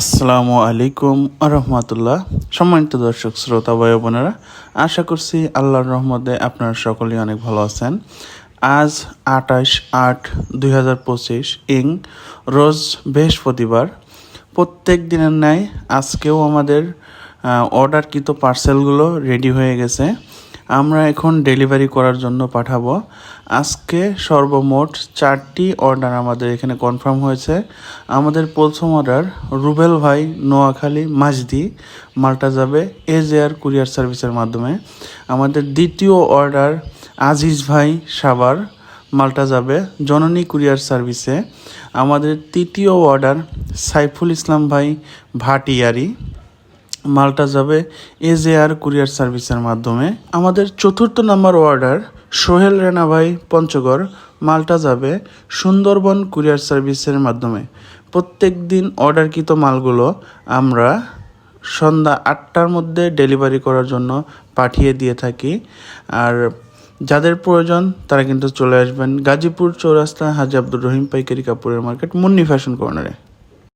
আসসালামু আলাইকুম রহমতুল্লাহ সম্মানিত দর্শক, শ্রোতা, ভাই বোনেরা, আশা করছি আল্লাহর রহমতে আপনারা সকলেই অনেক ভালো আছেন। আজ আঠাশ আট দুই হাজার পঁচিশ, ইং, রোজ বৃহস্পতিবার। প্রত্যেক দিনের ন্যায় আজকেও আমাদের অর্ডারকৃত পার্সেলগুলো রেডি হয়ে গেছে। আমরা এখন ডেলিভারি করার জন্য পাঠাবো। আজকে সর্বমোট চারটি অর্ডার আমাদের এখানে কনফার্ম হয়েছে। আমাদের প্রথম অর্ডার রুবেল ভাই, নোয়াখালী, মাজদি, মালটা যাবে এজ এয়ার কুরিয়ার সার্ভিসের মাধ্যমে। আমাদের দ্বিতীয় অর্ডার আজিজ ভাই সাবার মালটা যাবে জননী কুরিয়ার সার্ভিসে। আমাদের তৃতীয় অর্ডার সাইফুল ইসলাম ভাই ভাটিয়ারি। মালটা যাবে এজ এয়ার কুরিয়ার সার্ভিসের মাধ্যমে। আমাদের চতুর্থ নাম্বার অর্ডার সোহেল রেনা ভাই পঞ্চগড়, মালটা যাবে সুন্দরবন কুরিয়ার সার্ভিসের মাধ্যমে। প্রত্যেক দিন অর্ডারকৃত মালগুলো আমরা সন্ধ্যা আটটার মধ্যে ডেলিভারি করার জন্য পাঠিয়ে দিয়ে থাকি। আর যাদের প্রয়োজন, তারা কিন্তু চলে আসবেন গাজীপুর চৌরাস্তা হাজি আব্দুর রহিম পাইকারি কাপড়ের মার্কেট, মুন্নি ফ্যাশন কর্নারে।